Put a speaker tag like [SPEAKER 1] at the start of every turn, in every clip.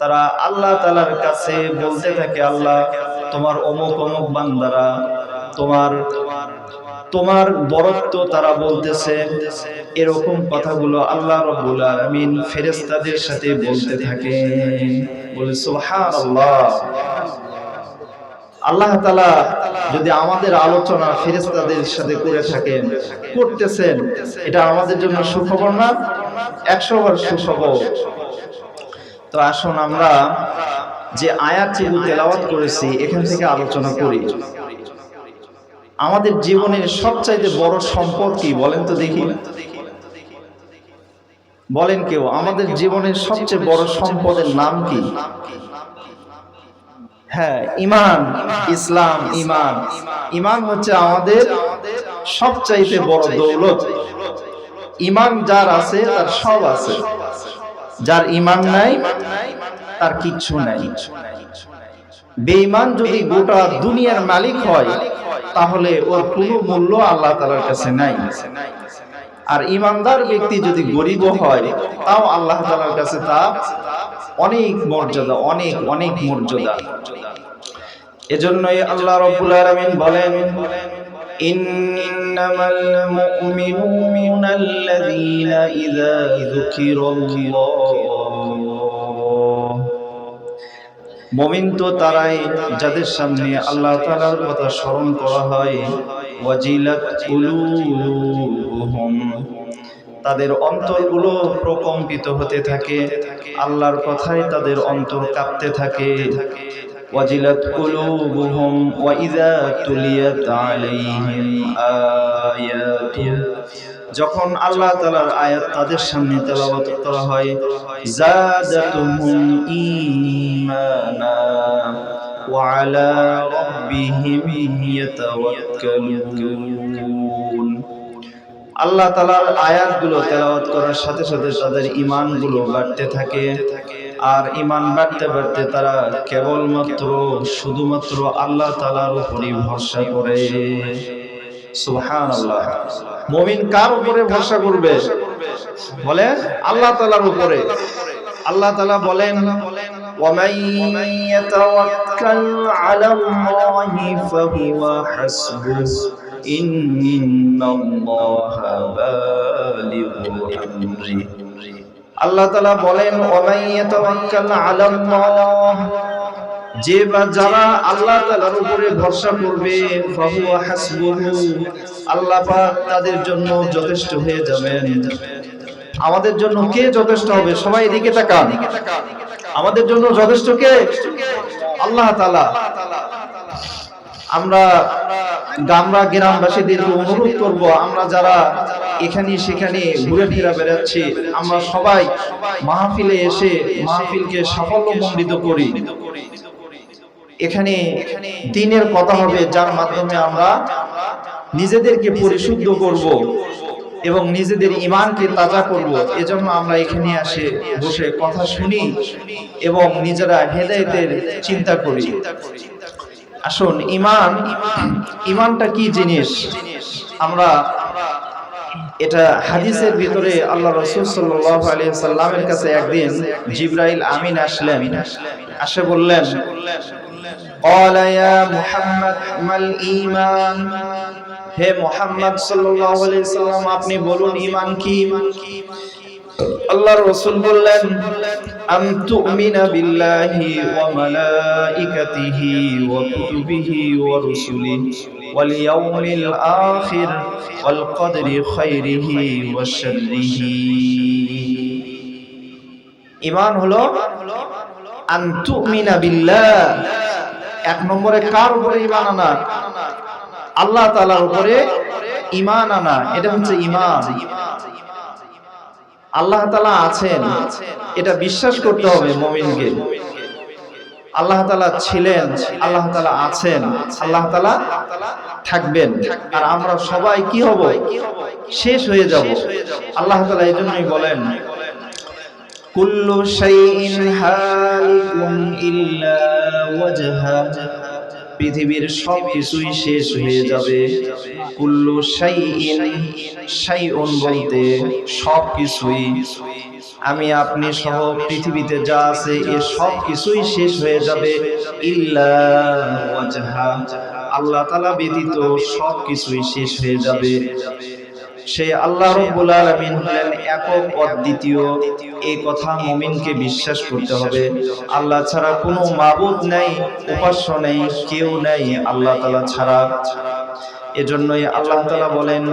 [SPEAKER 1] তারা আল্লাহ তালার কাছে বলতে থাকে, আল্লাহ, তোমার অমুক অমুক বান্দারা, তোমার তোমার বরত্ব তারা বলতেছে, এরকম কথাগুলো আল্লাহ রব্বুল আলামিন ফেরেশতাদের সাথে বলতে থাকে। বলে, সুবহানাল্লাহ। আল্লাহ তাআলা যদি আমাদের আলোচনা ফেরেশতাদের সাথে করে থাকেন, করতেছেন, এটা আমাদের জন্য সুখবর না? একশো বার সুখবর। তো আসুন আমরা যে আয়াতগুলো তেলাওয়াত করেছি, এখান থেকে আলোচনা করি। আমাদের জীবনের সবচাইতে বড় সম্পদ কি বলেন তো দেখি। বলেন কেউ, আমাদের জীবনের সবচেয়ে বড় সম্পদের নাম কি? হ্যাঁ ইমান, ইসলাম, ইমান। ইমান হচ্ছে আমাদের সবচাইতে বড় দৌলত। ইমান যার আছে, তার সব আছে। যার ইমান নাই, তার কিচ্ছু নাই। বেঈমান যদি গোটা দুনিয়ার মালিক হয়, তাহলে ওর কোনো মূল্য আল্লাহ তালার কাছে নাই। আর ইমানদার ব্যক্তি যদি গরিব হয়, তাও আল্লাহ তালার কাছে তা অনেক মর্যাদা, অনেক অনেক মর্যাদা। এজন্যই আল্লাহ রব্বুল আলামিন বলেন ইন্নামাল মুমিনুনা আল্লাযীনা ইযা যুকিরাল্লাহ মমিন তো তারাই যাদের সামনে আল্লাহ তাআলার কথা স্মরণ করা হয় তাদের অন্তরগুলো প্রকম্পিত হতে থাকে আল্লাহর কথায় তাদের অন্তর কাঁপতে থাকে কুলুবুহুম ওয়া ইযা তুলিয়াত আলাইহিম আয়াতু যখন আল্লাহ তাআলার আয়াত তাদের সামনে তেলাওয়াত করা হয়, জাদাতুহুম ঈমানা ওয়া আলা রাব্বিহিম ইয়াতাওয়াক্কালুন. আল্লাহ তালার আয়াতগুলো তেলাওয়াত করার সাথে সাথে তাদের ইমানগুলো বাড়তে থাকে। আর ইমান বাড়তে বাড়তে তারা কেবলমাত্র শুধুমাত্র আল্লাহ তালার উপরই ভরসা করে সুবহান আল্লাহ মমিন কার উপরে ভরসা করবে বলে আল্লাহ তালার উপরে আল্লাহ তালা বলেন ومن يتوكل على الله فهو حسبه إن الله بالغ أمره আল্লাহ তালা বলেন যে বা যারা আল্লাহ তাআলার উপরে ভরসা করবে আল্লাহ তাদের জন্য যথেষ্ট হয়ে যাবেন। আমাদের জন্য কে যথেষ্ট হবে? সবাই এদিকে তাকান। আমাদের জন্য যথেষ্ট কে? আল্লাহ তালা আমরা গামরা গ্রামবাসীদেরকে অনুরোধ করব, আমরা যারা এখানে সেখানে ঘুরে ফিরা বেড়াচ্ছি। আমরা সবাই মাহফিলে এসে মাহফিলকে সাফল্যমণ্ডিত করি। এখানে দিনের কথা হবে যার মাধ্যমে আমরা নিজেদেরকে পরিশুদ্ধ করব এবং নিজেদের ইমানকে তাজা করব। এজন্য আমরা এখানে আসে বসে কথা শুনি এবং নিজেরা হেদায়েতের চিন্তা করি। আসুন ইমান ইমানটা কি জিনিস? আমরা এটা হাদিসের ভিতরে আল্লাহ রসুল সাল্লাল্লাহু আলাইহি সাল্লামের কাছে একদিন জিব্রাইল আমিন আসলেন আসে বললেন قال يا محمد ما الإيمان হে মোহাম্মদ সাল্লাল্লাহু আলাইহি সাল্লাম আপনি বলুন ঈমান কি আল্লাহর রাসূল বললেন আন তুমিনা বিল্লাহি ওয়া মালাইকাতিহি ওয়া কুতুবিহি ওয়া রুসুলিহি ওয়াল কদরি খাইরিহি ওয়া শাররিহি ঈমান হলো বিল্লাহ। এক নম্বরে কার উপরে ইমান আনা? আল্লাহ তাআলার উপরে ইমান আনা। এটা হচ্ছে ইমান। আল্লাহ তালা আছেন। এটা বিশ্বাস করতে হবে মমিনকে। আল্লাহ তালা ছিলেন, আল্লাহ তালা আছেন, আল্লাহ তালা থাকবেন। আর আমরা সবাই কি হব? শেষ হয়ে যাব। আল্লাহ তালা এই জন্যই বলেন, কুল্লু শাইইন হালিকুম ইল্লা ওয়াজহা। পৃথিবীর সব কিছুই শেষ হয়ে যাবে। কুল্লু শাইইন শাইউন বলতে সব কিছুই আমি আপনি সহ পৃথিবীতে যা আছে, এ সব কিছুই শেষ হয়ে যাবে। আল্লাহ তালা ব্যতীত সব কিছুই শেষ হয়ে যাবে। সেই আল্লাহ রব্বুল হলেন একক অদ্বিতীয়। এই কথা মুমিনকে বিশ্বাস করতে হবে। আল্লাহ ছাড়া কোনো মাবুদ নাই, উপাস্য নেই, কেউ নেই আল্লাহ তাআলা ছাড়া। এজন্যই আল্লাহ তাআলা বলেন,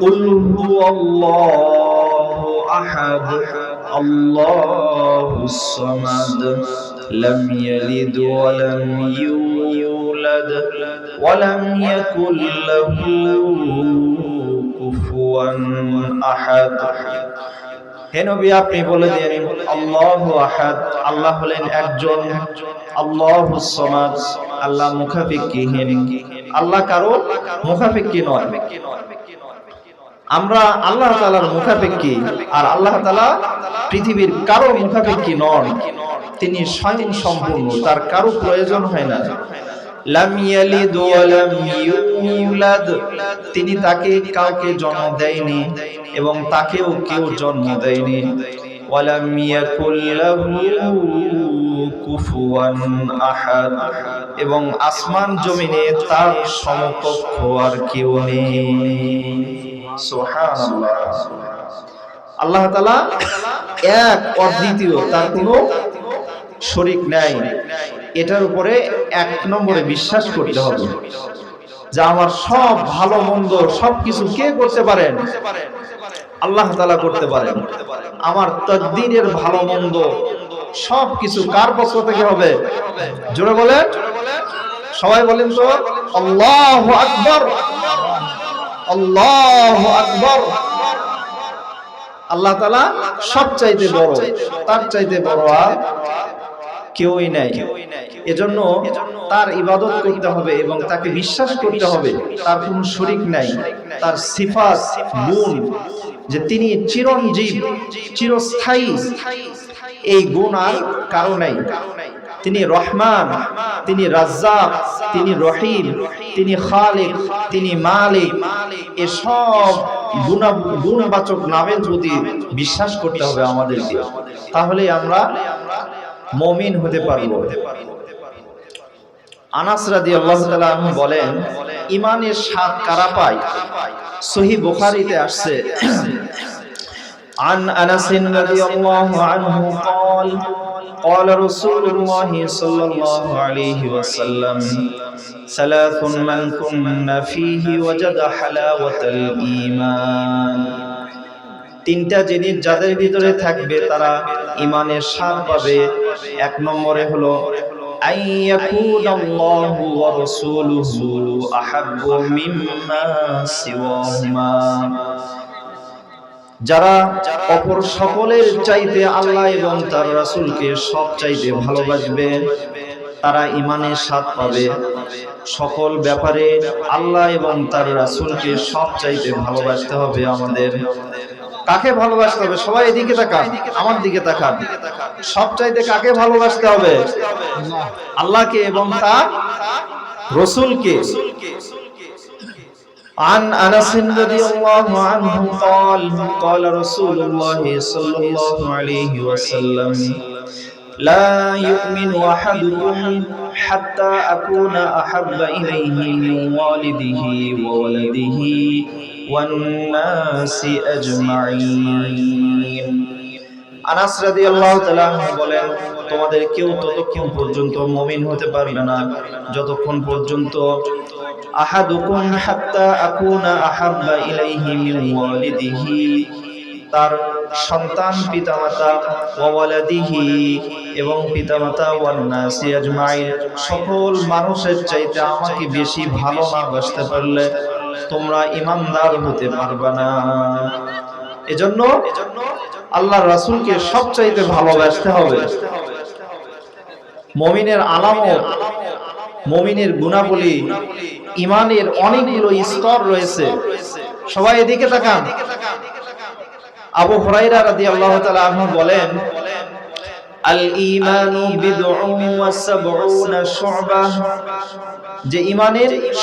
[SPEAKER 1] কুল হুয়াল্লাহু আহাদ। লাম ইয়ালিদ ওয়া লাম ইউলাদ ওয়া লাম ইয়াকুল লাহু কুফুয়ান আহাদ হে নবী, আপনি বলে দিন আল্লাহু আহাদ। আল্লাহ হলেন একজন। আল্লাহুস সামাদ। আল্লাহ মুখাফিকহীন আল্লাহ কারও মুখাফিকি নয়? আমরা আল্লাহ তাআলার মুখাপেক্ষী আর আল্লাহ তাআলা পৃথিবীর কারও মুখাপেক্ষী নন, তিনি স্বয়ং সম্পূর্ণ তার কারও প্রয়োজন হয় না। তিনি তাকে কাউকে জন্ম দেয়নি এবং তাকেও কেউ জন্ম দেয়নি। কুফুয়ান আহাদ। এবং আসমান জমিনে তার সমকক্ষ আর কেউ নেই। আল্লাহ তালা এক অদ্বিতীয় তার কোনো শরিক নাই। এটার উপরে এক নম্বরে বিশ্বাস করতে হবে। যে আমার সব ভালো, মন্দ সবকিছু কে করতে পারেন? আল্লাহ তাআলা করতে পারেন। আমার তদ্দিনের ভালো, মন্দ সবকিছু কার পক্ষ থেকে হবে? জোরে বলেন। সবাই বলেন তো, আল্লাহু আকবার, আল্লাহু আকবর। আল্লাহ তালা সব চাইতে বড়, তার চাইতে বড় আর কেউই নাই। এজন্য তার ইবাদত করতে হবে এবং তাকে বিশ্বাস করতে হবে, তার কোনো শরিক নাই, তার সিফাত গুণ যে তিনি চিরঞ্জীব, চিরস্থায়ী এই গুণ আর কারও নাই। তিনি রহমান, তিনি রাজ্জাক, তিনি রহিম, তিনি খালিক, তিনি মালিক। এসব গুণা, গুণবাচক নামের প্রতি বিশ্বাস করতে হবে আমাদেরকে। তাহলে আমরা মমিন হতে পারব। আনাস তাআলা আনহু বলেন, ইমানের স্বাদ কারা পায়? সহিহ বুখারীতে আসছে। عن أنس رضي الله عنه قال قال رسول الله صلى الله عليه وسلم ثلاث من كن فيه وجد حلاوة الإيمان তিনটা জিনিস যাদের ভিতরে থাকবে তারা ইমানের স্বাদ পাবে এক নম্বরে হলো আইয়াকুন আল্লাহু ওয়া রাসূলুহু আহাব্বু মিম্মা সিওয়াহুমা যারা অপর সকলের চাইতে আল্লাহ এবং তার রাসূলকে সব চাইতে ভালোবাসবে, তারা ইমানের স্বাদ পাবে। সকল ব্যাপারে আল্লাহ এবং তার রাসূলকে সব চাইতে ভালোবাসতে হবে আমাদের। কাকে ভালোবাসতে হবে? সবাই এদিকে তাকান, আমার দিকে তাকান। সব চাইতে কাকে ভালোবাসতে হবে? আল্লাহকে এবং তার রসুলকে। عن أنس رضي الله عنه قال قال رسول الله صلى الله عليه وسلم لا يؤمن احدكم حتى أكون أحب إليه من والده وولده والناس أجمعين. আনাস রাদিয়াল্লাহু তাআলা বলেন, তোমাদের কেউ ততক্ষণ পর্যন্ত মুমিন হতে পারবে না। যতক্ষণ পর্যন্ত আহাদুকুম হাত্তা আকুনা আহাব্বা ইলাইহি মিন ওয়ালিদিহি, তার সন্তান পিতামাতা ওয়ালাদিহি এবং পিতামাতা ওয়ান্নাসি আজমাইন, সকল মানুষের চাইতে আমাকে বেশি ভালো না বাসতে পারলে তোমরা ইমানদার হতে পারবে না। এজন্য আল্লাহ রাসুলকে সবচাইতে ভালোবাসতে হবে। মমিনের আলামত, মমিনের গুণাবলী, ইমানের অনেকগুলো স্তর রয়েছে। সবাই এদিকে তাকান। আবু রাদিয়াল্লাহু তাআলা আনহু বলেন আল ঈমানু বিদউন শু'বা। যে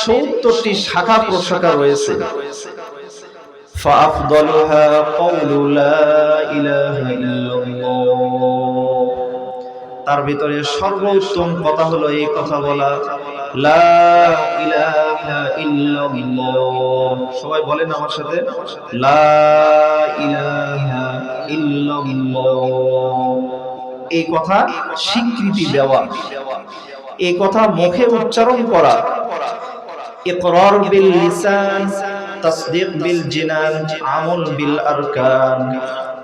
[SPEAKER 1] 70টি শাখা প্রশাখা রয়েছে। ফাআফদালুহা কওলু লা তার ভিতরে সর্বোত্তম কথা হলো এই কথা বলা। সবাই বলেন আমার সাথে। এই কথা স্বীকৃতি দেওয়া। এই কথা মুখে উচ্চারণ করা। ইকরার বিল জিনান, আমল বিল আরকান।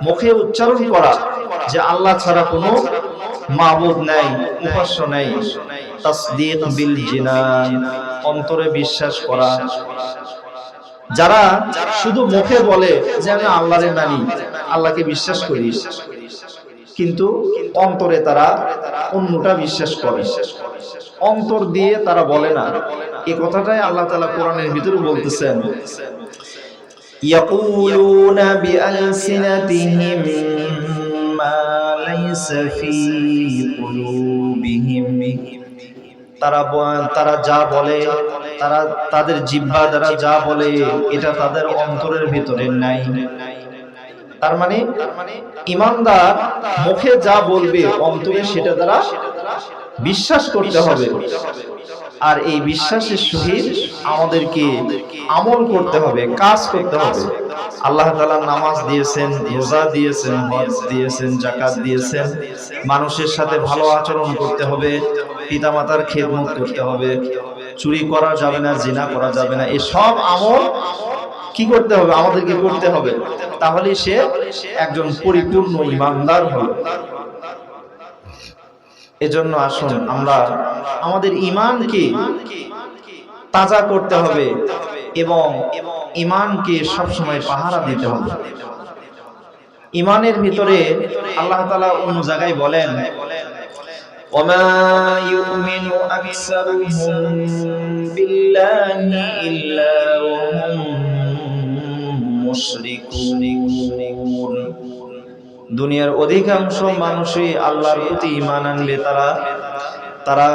[SPEAKER 1] মুখে উচ্চারণ করা, যে আল্লাহ ছাড়া কোনো মাবুদ নাই, উপাস্য নাই। তাসদীক বিল জিনান, অন্তরে বিশ্বাস করা। যারা শুধু মুখে বলে যে আমি আল্লাহরে মানি, আল্লাহকে বিশ্বাস করি, কিন্তু অন্তরে তারা অন্যটা বিশ্বাস করে। অন্তর দিয়ে তারা বলে না। এই কথাটাই আল্লাহ তাআলা কোরআনের ভিতরে বলতেছেন يقولون بألسنتهم ما ليس في قلوبهم তারা ব- তারা যা বলে তারা তাদের জিহ্বা দ্বারা যা বলে এটা তাদের অন্তরের ভিতরে নাই তার মানে ইমানদার মুখে যা বলবে অন্তরে সেটা দ্বারা বিশ্বাস করতে হবে আর এই বিশ্বাসের সহিত আমাদেরকে আমল করতে হবে, কাজ করতে হবে। আল্লাহ তাআলা নামাজ দিয়েছেন, রোজা দিয়েছেন দিয়েছেন জাকাত দিয়েছেন। মানুষের সাথে ভালো আচরণ করতে হবে, পিতামাতার খেদমত করতে হবে। চুরি করা যাবে না, জিনা করা যাবে না এই সব আমল কি করতে হবে? আমাদেরকে করতে হবে। তাহলে সে একজন পরিপূর্ণ ইমানদার হলো এজন্য আসুন আমরা আমাদের ইমানকে তাজা করতে হবে এবং ইমানকে সবসময় পাহারা দিতে হবে ইমানের ভিতরে আল্লাহ তাআলা অন্য জায়গায় বলেন وما يؤمن أكثرهم بالله إلا وهم মুশরিকুন দুনিয়ার অধিকাংশ মানুষই আল্লাহর প্রতি ঈমান আনলে তারা তারা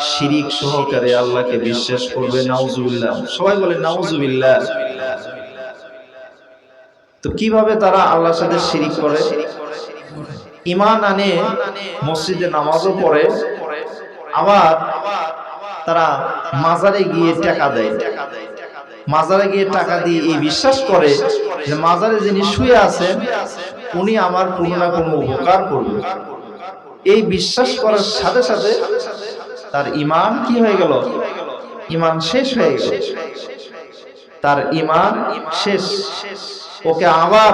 [SPEAKER 1] শিরিক সহকারে আল্লাহকে বিশ্বাস করবে, নাউজুবিল্লাহ। সবাই বলে নাউজুবিল্লাহ। তো কীভাবে তারা আল্লাহর সাথে শিরিক করে? ঈমান আনে, মসজিদে নামাজও পড়ে, আবার তারা মাজারে গিয়ে টাকা দেয়। মাজারে গিয়ে টাকা দিয়ে এই বিশ্বাস করে যে মাজারে যিনি শুয়ে আছেন উনি আমার কোনো না কোনো উপকার করবে। এই বিশ্বাস করার সাথে সাথে তার ইমান কি হয়ে গেল? ইমান শেষ হয়ে গেল। তার ইমান শেষ। ওকে আবার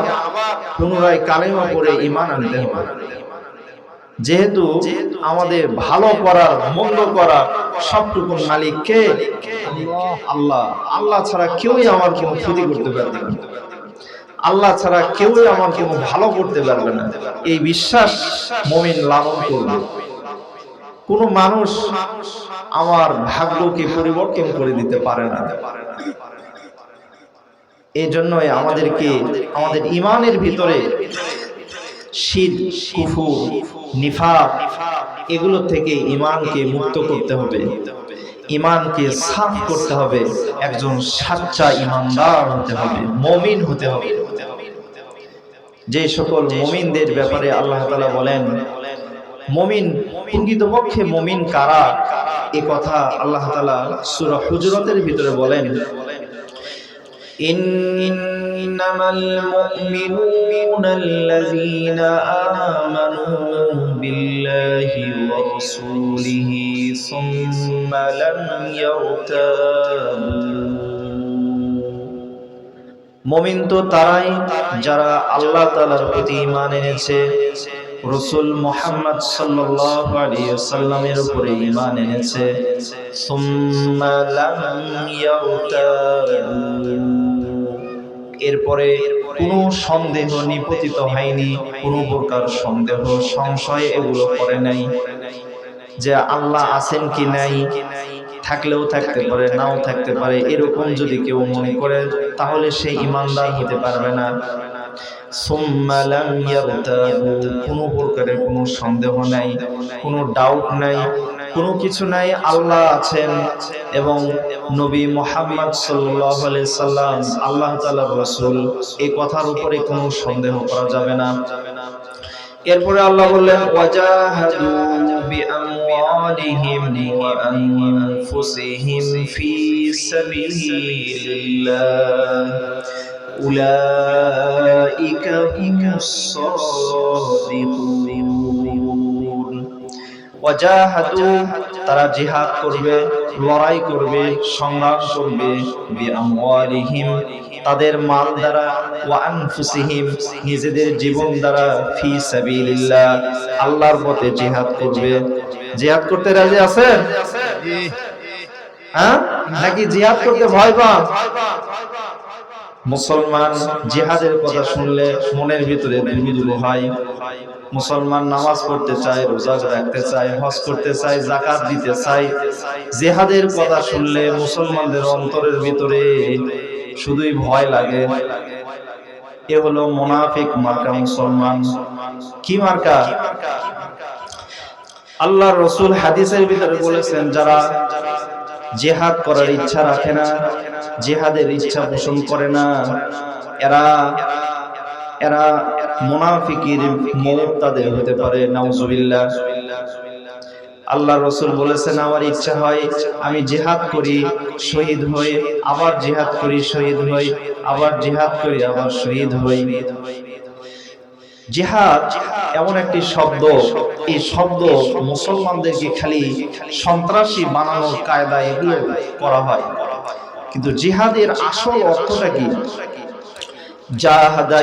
[SPEAKER 1] পুনরায় কালেমা করে ইমান আনতে হবে। যেহেতু আমাদের ভালো করার, মন্দ করার সবটুকুন মালিক কে? আল্লাহ। আল্লাহ ছাড়া কেউই আমার কোনো ক্ষতি করতে পারবে না। আল্লাহ ছাড়া কেউই আমার কোনো ভালো করতে পারবে না। এই বিশ্বাস মমিন লালন করবে। কোন মানুষ আমার ভাগ্যকে পরিবর্তন করে দিতে পারে না। এই জন্যই আমাদেরকে আমাদের ইমানের ভিতরে শীত কুফুর, নিফাক, এগুলো থেকে ইমানকে মুক্ত করতে হবে। ইমানকে সাফ করতে হবে একজন সাচ্চা ইমানদার হতে হবে মমিন হতে হবে যে সকল মমিনদের ব্যাপারে আল্লাহ তাআলা বলেন মমিন প্রকৃতপক্ষে মমিন কারা এ কথা আল্লাহ তাআলা সূরা হুজরাতের ভিতরে বলেন إنما المؤمنون الذين آمنوا بالله ورسوله ثم لم يرتابوا মমিন তো তারাই যারা আল্লাহ তাআলার প্রতি ঈমান এনেছে রসুল মোহাম্মদ সাল্লাল্লাহু আলাইহি সাল্লামের উপরে ঈমান এনেছে সুম্মা লাম ইয়ারতাবু এরপরে কোনো সন্দেহ নিপতিত হয়নি কোনো প্রকার সন্দেহ সংশয় এগুলো করে নাই যে আল্লাহ আছেন কি নাই, থাকলেও থাকতে পারে, নাও থাকতে পারে, এরকম যদি কেউ মনে করে, তাহলে সে ইমানদার হতে পারবে না। কোনো প্রকারের কোনো সন্দেহ নাই, কোনো ডাউট নাই, কোনো কিছু নাই, আল্লাহ আছেন এবং নবী মোহাম্মদ সাল্লাম, আল্লাহ তাআলার রাসূল এই কথার উপরে কোনো সন্দেহ করা যাবে না। এরপরে আল্লাহ বললেন বিআমওয়ালিহিম ওয়া আনফুসিহিম ফি সাবিলিল্লাহ উলাইকা হুমুস সাদিকুন ওয়াজাহাদু তারা জিহাদ করবে, লড়াই করবে, সংগ্রাম করবে, বিআমওয়ালিহিম, তাদের মাল দ্বারা ওয়া আনফুসিহিম নিজেদের জীবন দ্বারা, ফি সাবিলিল্লাহ, আল্লাহর পথে জিহাদ করবে। জিহাদ করতে রাজি আছেন? হ্যাঁ? নাকি জিহাদ করতে ভয় পান? মুসলমান জিহাদের কথা শুনলে মনের ভিতরে দুর্বিদুর হয়। মুসলমান নামাজ পড়তে চায়, রোজা রাখতে চায়, হজ করতে চায় জাকাত দিতে চায়। জেহাদের কথা শুনলে মুসলমানদের অন্তরের ভিতরে শুধুই ভয় লাগে। এ হলো মোনাফিক মার্কা মুসলমান। কি মার্কা? আল্লাহ রসুল হাদিসের ভিতরে বলেছেন, যারা জেহাদ করার ইচ্ছা রাখে না, জেহাদের ইচ্ছা পোষণ করে না, এরা এরা মোনাফিকির মৌত তাদের হতে পারে, নাউজুবিল্লাহ। আল্লাহ রসুল বলেছেন, আমার ইচ্ছা হয় আমি জেহাদ করি, শহীদ হই, আবার জেহাদ করি, শহীদ হই, আবার জেহাদ করি, আবার শহীদ হই। জিহাদ এমন একটি শব্দ। এই শব্দ মুসলমানদেরকে খালি সন্ত্রাসী বানানোর কায়দা এগুলো করা হয়। কিন্তু জিহাদের আসল অর্থটা কি? জাহাদা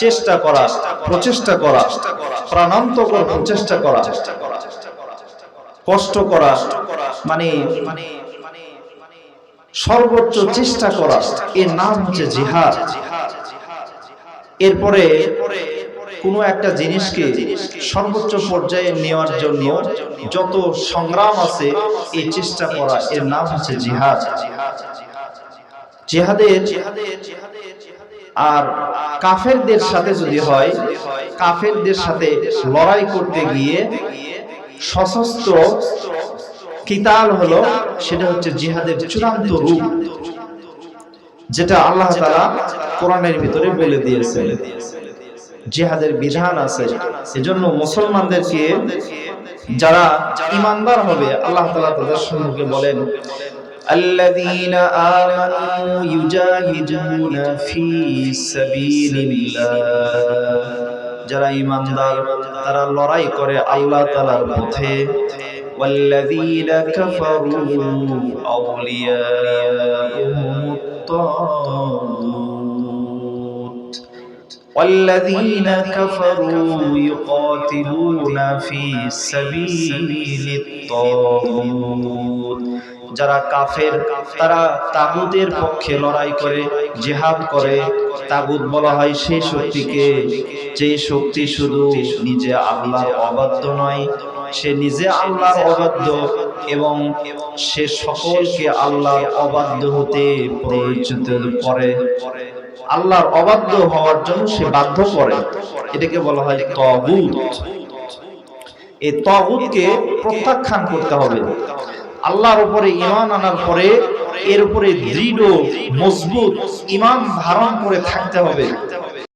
[SPEAKER 1] চেষ্টা করা প্রচেষ্টা করা প্রাণান্তকর প্রচেষ্টা করা কষ্ট করা মানে সর্বোচ্চ চেষ্টা করা এর নাম হচ্ছে জিহাদ। এরপরে কোনো একটা জিনিসকে সর্বোচ্চ পর্যায়ে নেওয়ার জন্য যত সংগ্রাম আছে, এই চেষ্টা করা, এর নাম হচ্ছে জিহাদ। জিহাদের আর কাফেরদের সাথে যদি হয়, কাফেরদের সাথে লড়াই করতে গিয়ে সশস্ত্র কিতাল হলো, সেটা হচ্ছে জিহাদের চূড়ান্ত রূপ, যেটা আল্লাহ তাআলা কোরআনের ভিতরে বলে দিয়েছে জিহাদের বিধান আছে এজন্য মুসলমানদেরকে যারা ইমানদার হবে আল্লাহ তাআলা তাদের সম্মুখে বলেন الذين آمنوا يجاهدون في سبيل الله যারা ইমানদার তারা লড়াই করে আল্লাহ তাআলার পথে والذين كفروا أولياؤهم الطاغوت والذين كفروا يقاتلون في سبيل الطاغوت যারা কাফের তারা তাগুতের পক্ষে লড়াই করে জিহাদ করে তাগুত বলা হয় সেই শক্তিকে যে শক্তি শুধু নিজে আল্লাহর অবাধ্য নয় সে নিজে আল্লাহর অবাধ্য এবং সে সকলকে আল্লাহর অবাধ্য হতে পরিচিত করে। আল্লাহর অবাধ্য হওয়ার জন্য সে বাধ্য করে। এটাকে বলা হয় তগুত। এই তগুতকে প্রত্যাখ্যান করতে হবে। আল্লাহর উপরে ইমান আনার পরে এর উপরে দৃঢ়, মজবুত ইমান ধারণ করে থাকতে হবে।